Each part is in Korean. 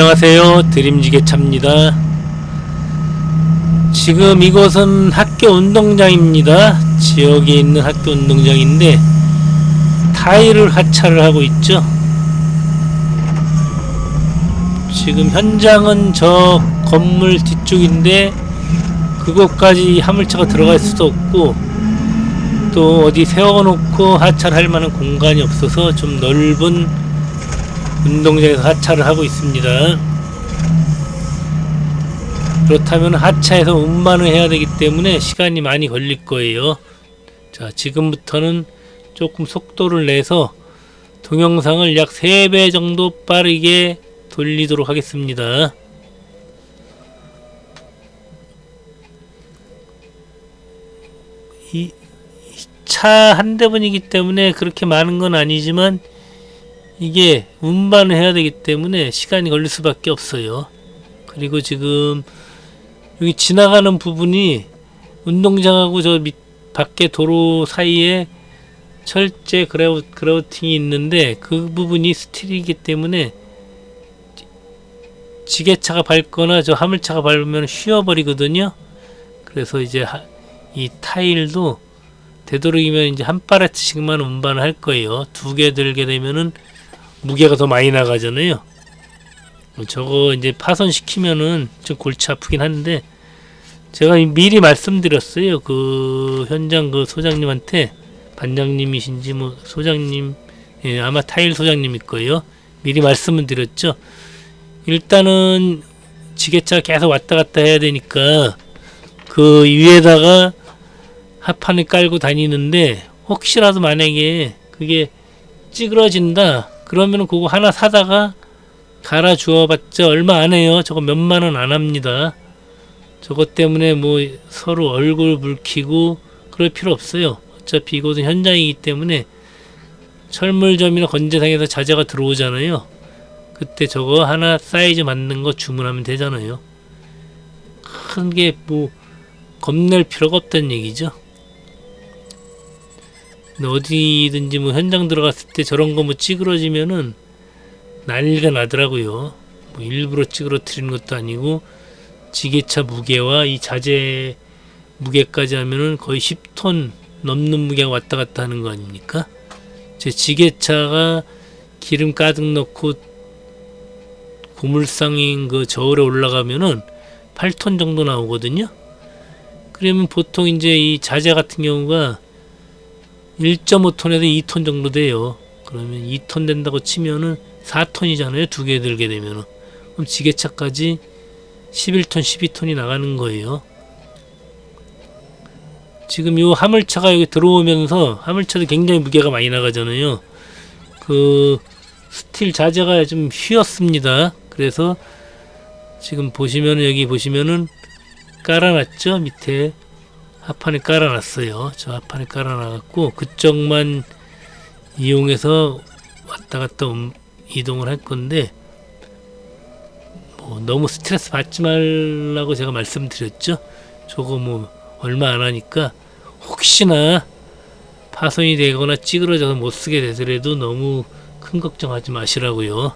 안녕하세요. 드림지게차입니다. 지금 이곳은 학교 운동장입니다. 지역에 있는 학교 운동장인데 타일을 하차를 하고 있죠. 지금 현장은 저 건물 뒤쪽인데 그곳까지 화물차가 들어갈 수도 없고 또 어디 세워놓고 하차를 할 만한 공간이 없어서 좀 넓은 운동장에서 하차를 하고 있습니다. 그렇다면 하차해서 운반을 해야 되기 때문에 시간이 많이 걸릴 거예요. 자, 지금부터는 조금 속도를 내서 동영상을 약 3배 정도 빠르게 돌리도록 하겠습니다. 이 차 한 대분이기 때문에 그렇게 많은 건 아니지만 이게 운반을 해야 되기 때문에 시간이 걸릴 수밖에 없어요. 그리고 지금 여기 지나가는 부분이 운동장하고 저 밑 밖에 도로 사이에 철제 그라우, 그라우팅이 있는데 그 부분이 스틸이기 때문에 지- 지게차가 밟거나 저 화물차가 밟으면 휘어버리거든요. 그래서 이제 하- 이 타일도 되도록이면 이제 한 파레트씩만 운반을 할 거예요. 두 개 들게 되면은 무게가 더 많이 나가잖아요. 저거 이제 파손시키면은 좀 골치 아프긴 한데 제가 미리 말씀드렸어요. 그 현장 그 소장님한테 반장님이신지 뭐 소장님 예, 아마 타일 소장님일 거예요. 미리 말씀을 드렸죠. 일단은 지게차 계속 왔다 갔다 해야 되니까 그 위에다가 하판을 깔고 다니는데 혹시라도 만약에 그게 찌그러진다 그러면은 그거 하나 사다가 갈아 주어봤자 얼마 안 해요. 저거 몇만 원 안 합니다. 저것 때문에 뭐 서로 얼굴 붉히고 그럴 필요 없어요. 어차피 이곳은 현장이기 때문에 철물점이나 건재상에서 자재가 들어오잖아요. 그때 저거 하나 사이즈 맞는 거 주문하면 되잖아요. 큰 게 뭐 겁낼 필요가 없다는 얘기죠. 어디든지 뭐 현장 들어갔을 때 저런 거 뭐 찌그러지면은 난리가 나더라고요. 뭐 일부러 찌그러뜨리는 것도 아니고 지게차 무게와 이 자재 무게까지 하면은 거의 10톤 넘는 무게가 왔다 갔다 하는 거 아닙니까? 제 지게차가 기름 가득 넣고 고물상인 그 저울에 올라가면은 8톤 정도 나오거든요. 그러면 보통 이제 이 자재 같은 경우가 1.5톤에서 2톤 정도 돼요. 그러면 2톤 된다고 치면은 4톤이잖아요. 두 개 들게 되면은. 그럼 지게차까지 11톤, 12톤이 나가는 거예요. 지금 요 화물차가 여기 들어오면서 화물차도 굉장히 무게가 많이 나가잖아요. 그 스틸 자재가 좀 휘었습니다. 그래서 지금 보시면은 여기 보시면은 깔아놨죠 밑에 하판에 깔아놨어요. 저 하판에 깔아놔갖고 그쪽만 이용해서 왔다 갔다 움- 이동을 할 건데 뭐 너무 스트레스 받지 말라고 제가 말씀드렸죠. 저거 뭐 얼마 안 하니까 혹시나 파손이 되거나 찌그러져서 못 쓰게 되더라도 너무 큰 걱정하지 마시라고요.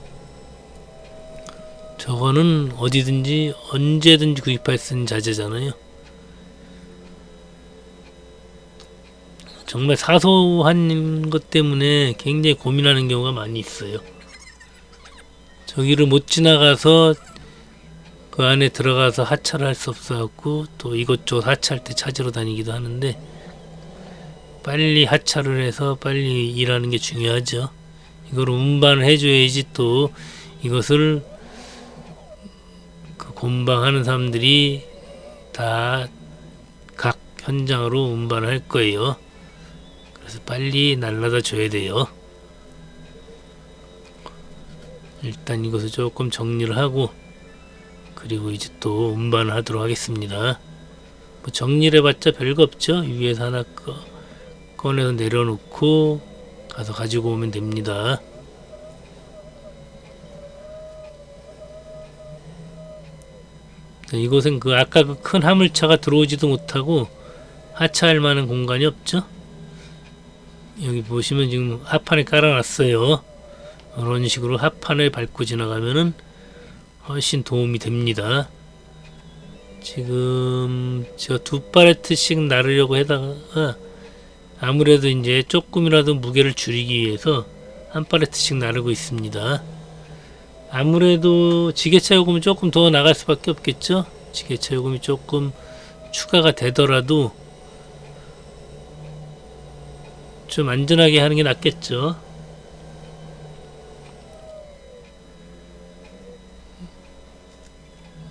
저거는 어디든지 언제든지 구입할 수 있는 자재잖아요. 정말 사소한 것 때문에 굉장히 고민하는 경우가 많이 있어요. 저기를 못 지나가서 그 안에 들어가서 하차를 할 수 없어갖고 또 이것저것 하차할 때 찾으러 다니기도 하는데 빨리 하차를 해서 빨리 일하는 게 중요하죠. 이걸 운반을 해줘야지 또 이것을 그 곤방하는 사람들이 다 각 현장으로 운반을 할 거예요. 그래서 빨리 날라다 줘야 돼요. 일단 이것을 조금 정리를 하고 그리고 이제 또 운반을 하도록 하겠습니다. 뭐 정리를 해봤자 별거 없죠. 위에서 하나 꺼, 꺼내서 내려놓고 가서 가지고 오면 됩니다. 이곳은 그 아까 그 큰 화물차가 들어오지도 못하고 하차할 만한 공간이 없죠. 여기 보시면 지금 하판에 깔아놨어요. 이런 식으로 하판을 밟고 지나가면은 훨씬 도움이 됩니다. 지금 저두 팔레트씩 나르려고 해다가 아무래도 이제 조금이라도 무게를 줄이기 위해서 한 팔레트씩 나르고 있습니다. 아무래도 지게차 요금은 조금 더 나갈 수밖에 없겠죠. 지게차 요금이 조금 추가가 되더라도 좀 안전하게 하는 게 낫겠죠.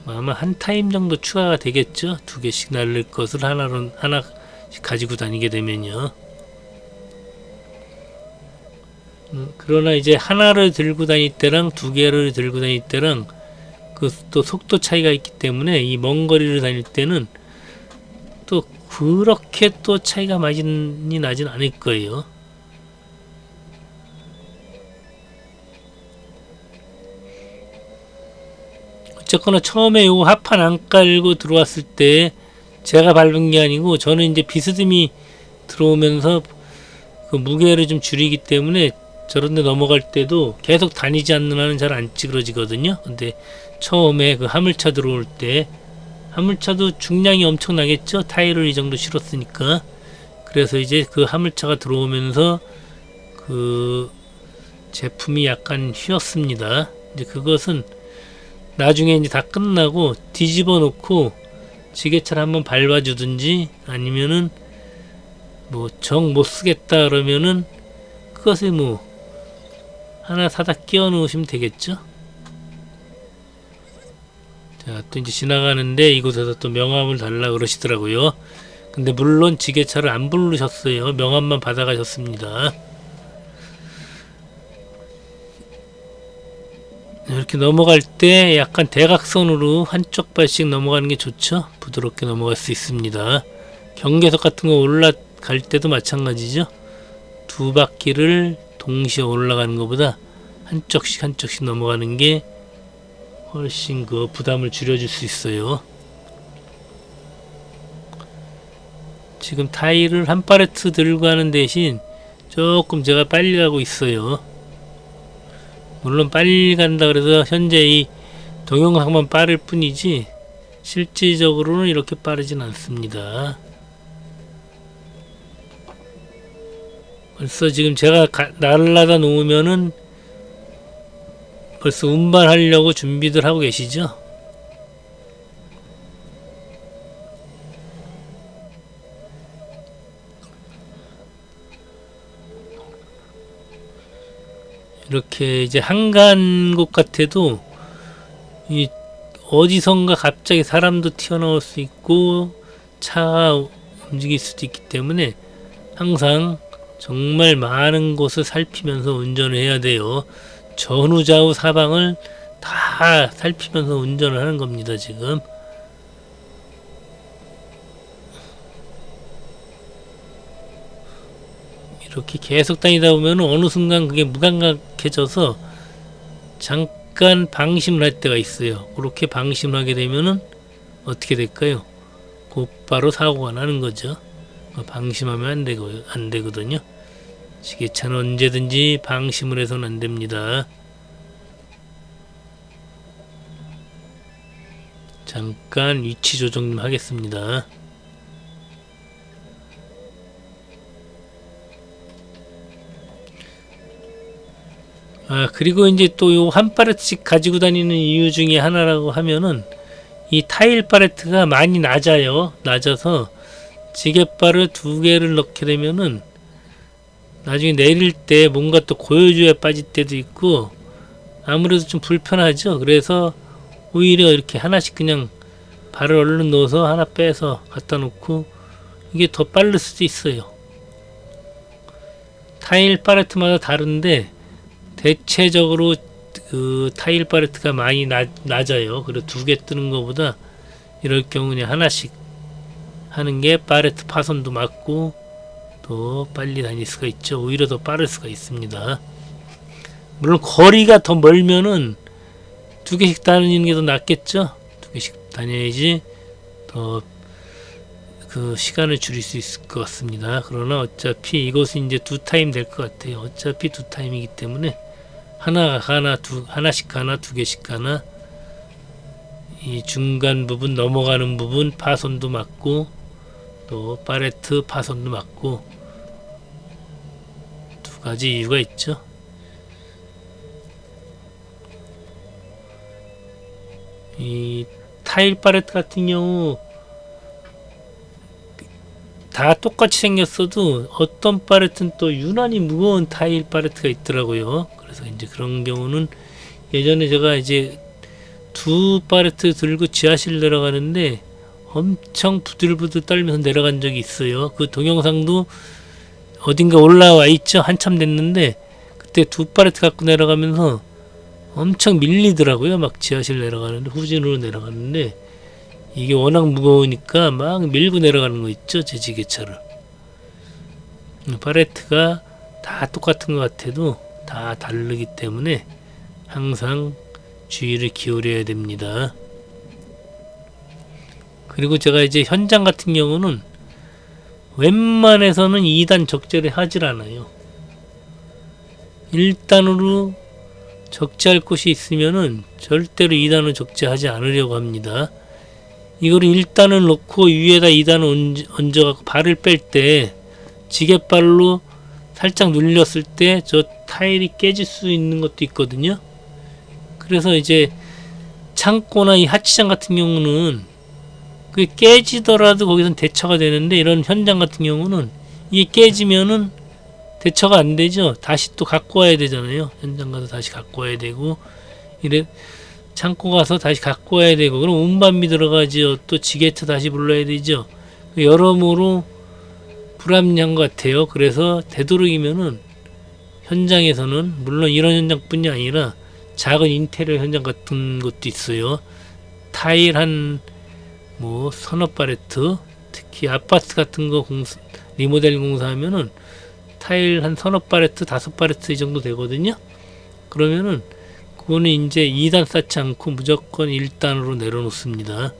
아마 한 타임 정도 추가가 되겠죠. 두 개씩 날릴 것을 하나로 하나씩 가지고 다니게 되면요. 음, 그러나 이제 하나를 들고 다닐 때랑 두 개를 들고 다닐 때랑 그 또 속도 차이가 있기 때문에 이 먼 거리를 다닐 때는 또 그렇게 또 차이가 많이 나진 않을 거예요. 어쨌거나 처음에 요 합판 안 깔고 들어왔을 때 제가 밟은 게 아니고 저는 이제 비스듬히 들어오면서 그 무게를 좀 줄이기 때문에 저런 데 넘어갈 때도 계속 다니지 않는 한은 잘 안 찌그러지거든요. 근데 처음에 그 화물차 들어올 때 화물차도 중량이 엄청나겠죠. 타이를 이 정도 실었으니까. 그래서 이제 그 화물차가 들어오면서 그 제품이 약간 휘었습니다. 이제 그것은 나중에 이제 다 끝나고 뒤집어 놓고 지게차를 한번 밟아주든지 아니면은 뭐 정 못 쓰겠다 그러면은 그것에 뭐 하나 사다 끼워 놓으시면 되겠죠. 자, 또 이제 지나가는데 이곳에서 또 명함을 달라 그러시더라고요. 근데 물론 지게차를 안 부르셨어요. 명함만 받아가셨습니다. 이렇게 넘어갈 때 약간 대각선으로 한쪽 발씩 넘어가는 게 좋죠. 부드럽게 넘어갈 수 있습니다. 경계석 같은 거 올라갈 때도 마찬가지죠. 두 바퀴를 동시에 올라가는 것보다 한쪽씩 한쪽씩 넘어가는 게 훨씬 그 부담을 줄여줄 수 있어요. 지금 타일을 한 파레트 들고 하는 대신 조금 제가 빨리 가고 있어요. 물론 빨리 간다 그래서 현재 이 동영상만 빠를 뿐이지 실질적으로는 이렇게 빠르진 않습니다. 벌써 지금 제가 가, 날라다 놓으면은 벌써 운반하려고 준비들 하고 계시죠? 이렇게 이제 한간 곳 같아도 이 어디선가 갑자기 사람도 튀어나올 수 있고 차가 움직일 수도 있기 때문에 항상 정말 많은 곳을 살피면서 운전을 해야 돼요. 전후 좌우 사방을 다 살피면서 운전을 하는 겁니다. 지금 이렇게 계속 다니다 보면 어느 순간 그게 무감각해져서 잠깐 방심을 할 때가 있어요. 그렇게 방심을 하게 되면은 어떻게 될까요? 곧바로 사고가 나는 거죠. 방심하면 안 되고 안 되거든요. 시계차는 언제든지 방심을 해서는 안 됩니다. 잠깐 위치 조정 좀 하겠습니다. 아, 그리고 이제 또 요 한 파레트씩 가지고 다니는 이유 중에 하나라고 하면은 이 타일 파레트가 많이 낮아요. 낮아서 지게발을 두 개를 넣게 되면은 나중에 내릴 때 뭔가 또 고여줘야 빠질 때도 있고 아무래도 좀 불편하죠. 그래서 오히려 이렇게 하나씩 그냥 발을 얼른 넣어서 하나 빼서 갖다 놓고 이게 더 빠를 수도 있어요. 타일 팔레트마다 다른데 대체적으로 그 타일 팔레트가 많이 낮, 낮아요. 그리고 두개 뜨는 것보다 이럴 경우는 하나씩 하는 게 팔레트 파손도 맞고 또 빨리 다닐 수가 있죠. 오히려 더 빠를 수가 있습니다. 물론 거리가 더 멀면은 두 개씩 다니는 게 더 낫겠죠. 두 개씩 다녀야지 더 그 시간을 줄일 수 있을 것 같습니다. 그러나 어차피 이것은 이제 두 타임 될 것 같아요. 어차피 두 타임이기 때문에 하나 가나 두 하나씩 가나 두 개씩 가나 이 중간 부분 넘어가는 부분 파손도 맞고 또 파레트 파손도 맞고 두 가지 이유가 있죠. 이 타일 파레트 같은 경우 다 똑같이 생겼어도 어떤 파레트는 또 유난히 무거운 타일 파레트가 있더라고요. 그래서 이제 그런 경우는 예전에 제가 이제 두 파레트 들고 지하실 내려가는데 엄청 부들부들 떨면서 내려간 적이 있어요. 그 동영상도 어딘가 올라와 있죠. 한참 됐는데 그때 두 파레트 갖고 내려가면서 엄청 밀리더라고요. 막 지하실 내려가는데 후진으로 내려가는데 이게 워낙 무거우니까 막 밀고 내려가는 거 있죠. 제 지게차를. 음, 파레트가 다 똑같은 것 같아도 다 다르기 때문에 항상 주의를 기울여야 됩니다. 그리고 제가 이제 현장 같은 경우는 웬만해서는 2단 적재를 하질 않아요. 1단으로 적재할 곳이 있으면은 절대로 2단으로 적재하지 않으려고 합니다. 이거를 1단을 놓고 위에다 2단을 얹어 갖고 발을 뺄 때 지게발로 살짝 눌렸을 때 저 타일이 깨질 수 있는 것도 있거든요. 그래서 이제 창고나 이 하치장 같은 경우는 그게 깨지더라도 거기선 대처가 되는데 이런 현장 같은 경우는 이게 깨지면은 대처가 안 되죠. 다시 또 갖고 와야 되잖아요. 현장 가서 다시 갖고 와야 되고 이래 창고 가서 다시 갖고 와야 되고 그럼 운반비 들어가죠. 또 지게차 다시 불러야 되죠. 여러모로 불합리한 것 같아요. 그래서 되도록이면은 현장에서는 물론 이런 현장뿐이 아니라 작은 인테리어 현장 같은 것도 있어요. 타일 한 뭐 서너 파레트 특히 아파트 같은 거 공사, 리모델 공사하면은 타일 한 서너 파레트 다섯 파레트 이 정도 되거든요. 그러면은 그거는 이제 2단 쌓지 않고 무조건 1단으로 내려놓습니다.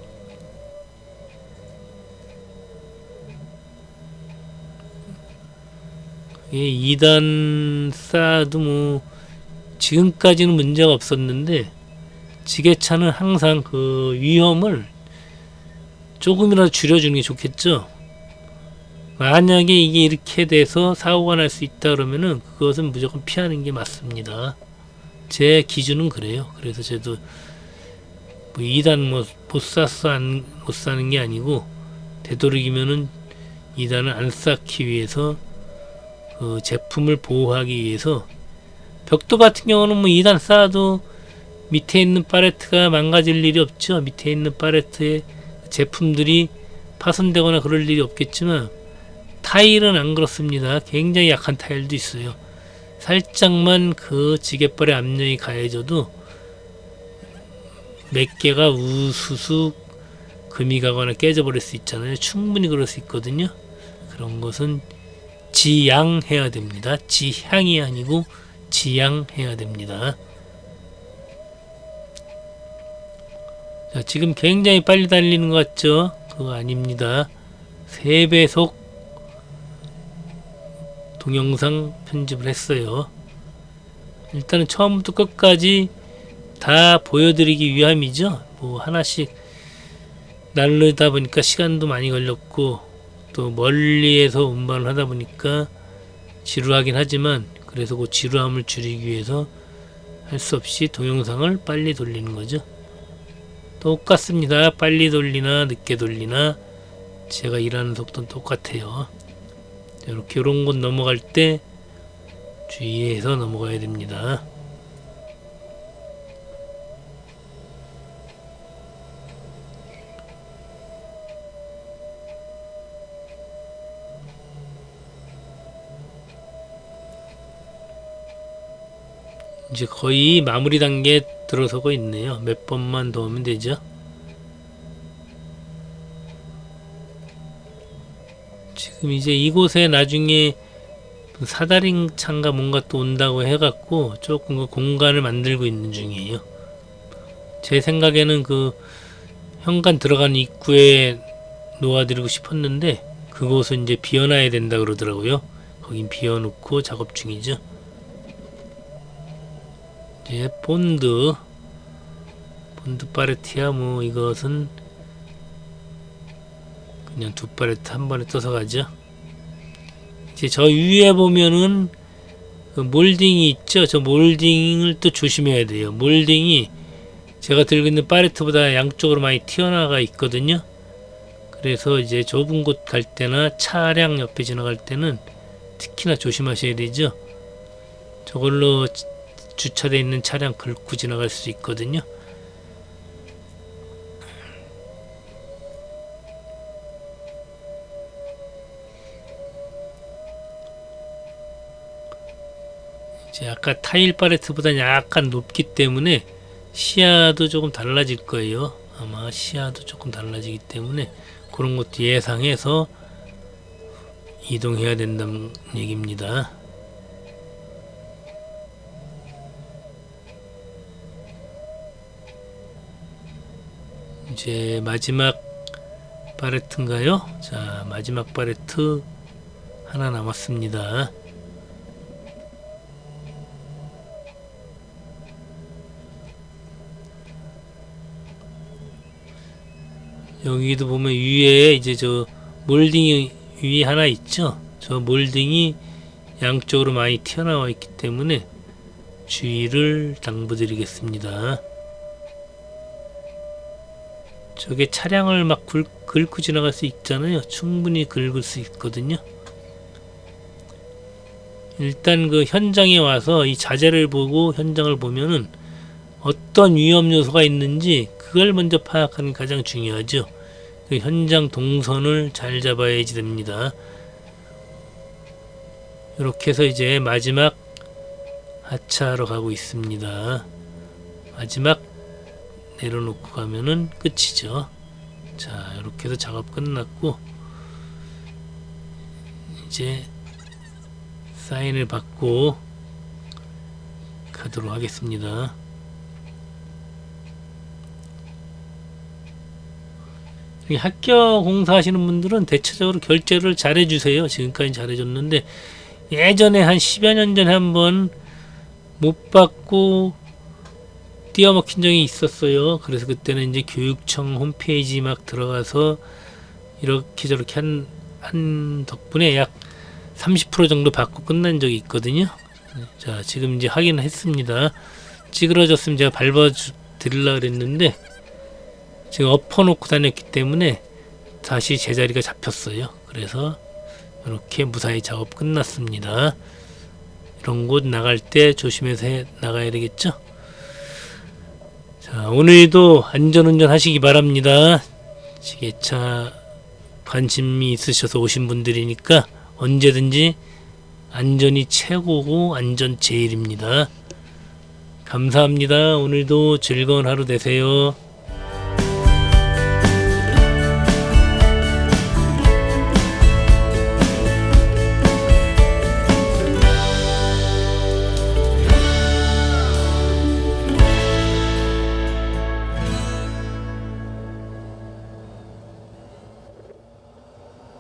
예, 2단 쌓아도 뭐 지금까지는 문제가 없었는데 지게차는 항상 그 위험을 조금이라도 줄여주는 게 좋겠죠. 만약에 이게 이렇게 돼서 사고가 날 수 있다 그러면은 그것은 무조건 피하는 게 맞습니다. 제 기준은 그래요. 그래서 저도 뭐 2단 뭐못 쌌어 안, 못 사는 게 아니고 되도록이면은 2단을 안 쌓기 위해서 그 제품을 보호하기 위해서 벽도 같은 경우는 뭐 2단 쌓아도 밑에 있는 팔레트가 망가질 일이 없죠. 밑에 있는 팔레트의 제품들이 파손되거나 그럴 일이 없겠지만 타일은 안 그렇습니다. 굉장히 약한 타일도 있어요. 살짝만 그 지게발에 압력이 가해져도 몇 개가 우수수 금이 가거나 깨져버릴 수 있잖아요. 충분히 그럴 수 있거든요. 그런 것은 지양해야 됩니다. 지향이 아니고 지양해야 됩니다. 자, 지금 굉장히 빨리 달리는 것 같죠? 그거 아닙니다. 3배속 동영상 편집을 했어요. 일단은 처음부터 끝까지 다 보여드리기 위함이죠. 뭐 하나씩 날르다 보니까 시간도 많이 걸렸고 또 멀리에서 운반을 하다 보니까 지루하긴 하지만 그래서 그 지루함을 줄이기 위해서 할 수 없이 동영상을 빨리 돌리는 거죠. 똑같습니다. 빨리 돌리나 늦게 돌리나 제가 일하는 속도는 똑같아요. 이렇게 이런 곳 넘어갈 때 주의해서 넘어가야 됩니다. 이제 거의 마무리 단계에 들어서고 있네요. 몇 번만 더 오면 되죠. 지금 이제 이곳에 나중에 사다링 창가 뭔가 또 온다고 해갖고 조금 그 공간을 만들고 있는 중이에요. 제 생각에는 그 현관 들어가는 입구에 놓아드리고 싶었는데 그곳은 이제 비워놔야 된다 그러더라고요. 거긴 비워놓고 작업 중이죠. 이제 본드 본드 파레트야 뭐 이것은 그냥 두 파레트 한 번에 떠서 가죠. 이제 저 위에 보면은 그 몰딩이 있죠. 저 몰딩을 또 조심해야 돼요. 몰딩이 제가 들고 있는 파레트보다 양쪽으로 많이 튀어나가 있거든요. 그래서 이제 좁은 곳 갈 때나 차량 옆에 지나갈 때는 특히나 조심하셔야 되죠. 저걸로 지- 주차돼 있는 차량 긁고 지나갈 수 있거든요. 이제 아까 타일 파레트보다 약간 높기 때문에 시야도 조금 달라질 거예요. 아마 시야도 조금 달라지기 때문에 그런 것도 예상해서 이동해야 된다는 얘기입니다. 이제 마지막 바레트인가요? 자, 마지막 바레트 하나 남았습니다. 여기도 보면 위에 이제 저 몰딩이 위에 하나 있죠. 저 몰딩이 양쪽으로 많이 튀어나와 있기 때문에 주의를 당부드리겠습니다. 저게 차량을 막 굴, 긁고 지나갈 수 있잖아요. 충분히 긁을 수 있거든요. 일단 그 현장에 와서 이 자재를 보고 현장을 보면은 어떤 위험 요소가 있는지 그걸 먼저 파악하는 게 가장 중요하죠. 그 현장 동선을 잘 잡아야지 됩니다. 이렇게 해서 이제 마지막 하차하러 가고 있습니다. 마지막 내려놓고 가면은 끝이죠. 자, 이렇게 해서 작업 끝났고 이제 사인을 받고 가도록 하겠습니다. 이 합격 공사하시는 분들은 대체적으로 결제를 잘해 주세요. 지금까지 잘해 줬는데 예전에 한 10여 년 전에 한번 못 받고 뛰어먹힌 적이 있었어요. 그래서 그때는 이제 교육청 홈페이지 막 들어가서 이렇게 저렇게 한, 한 덕분에 약 30% 정도 받고 끝난 적이 있거든요. 자, 지금 이제 확인을 했습니다. 찌그러졌으면 제가 밟아 드리려 그랬는데 지금 엎어놓고 다녔기 때문에 다시 제자리가 잡혔어요. 그래서 이렇게 무사히 작업 끝났습니다. 이런 곳 나갈 때 조심해서 해 나가야 되겠죠? 자, 오늘도 안전운전 하시기 바랍니다. 지게차 관심이 있으셔서 오신 분들이니까 언제든지 안전이 최고고 안전 제일입니다. 감사합니다. 오늘도 즐거운 하루 되세요.